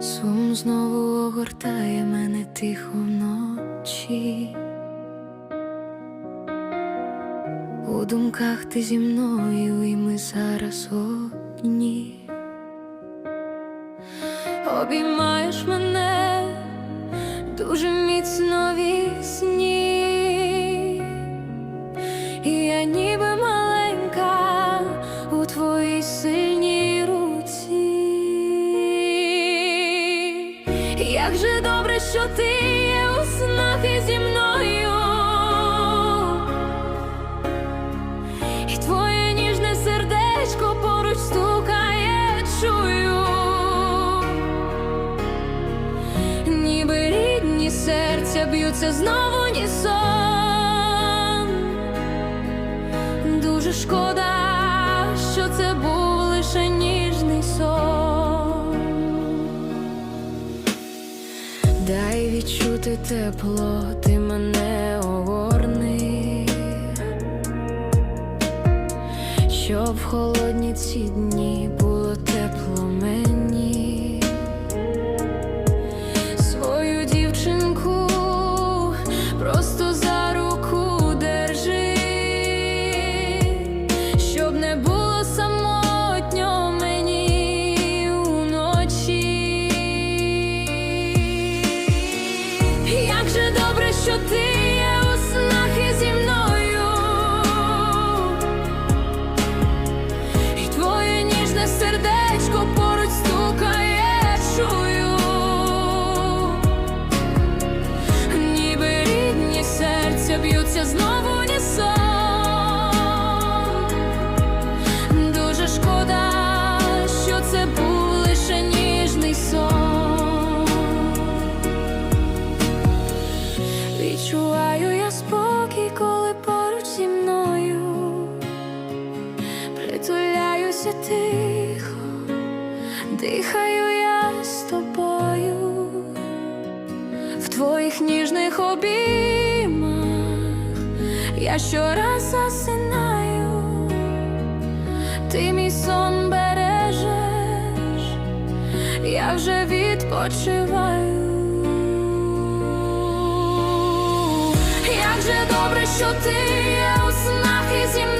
Сум знову огортає мене тихо вночі. У думках ти зі мною, і ми зараз одні. Обіймаєш мене дуже міцно вісні. І я ніби маленька у твоїй сильній руці. Як же добре, що ти є у снах і зі мною. І твоє б'ються знову нісон. Дуже шкода, що це був лише ніжний сон. Дай відчути тепло, ти мене огорни, щоб в холодні ці дні що ти є у снах і зі мною. І твоє ніжне сердечко поруч стукає, чую, ніби рідні серця б'ються знову притуляюся тихо, дихаю я з тобою. В твоїх ніжних обіймах я щораз засинаю, ти мій сон бережеш, я вже відпочиваю. Як же добре, що ти є у снах і зі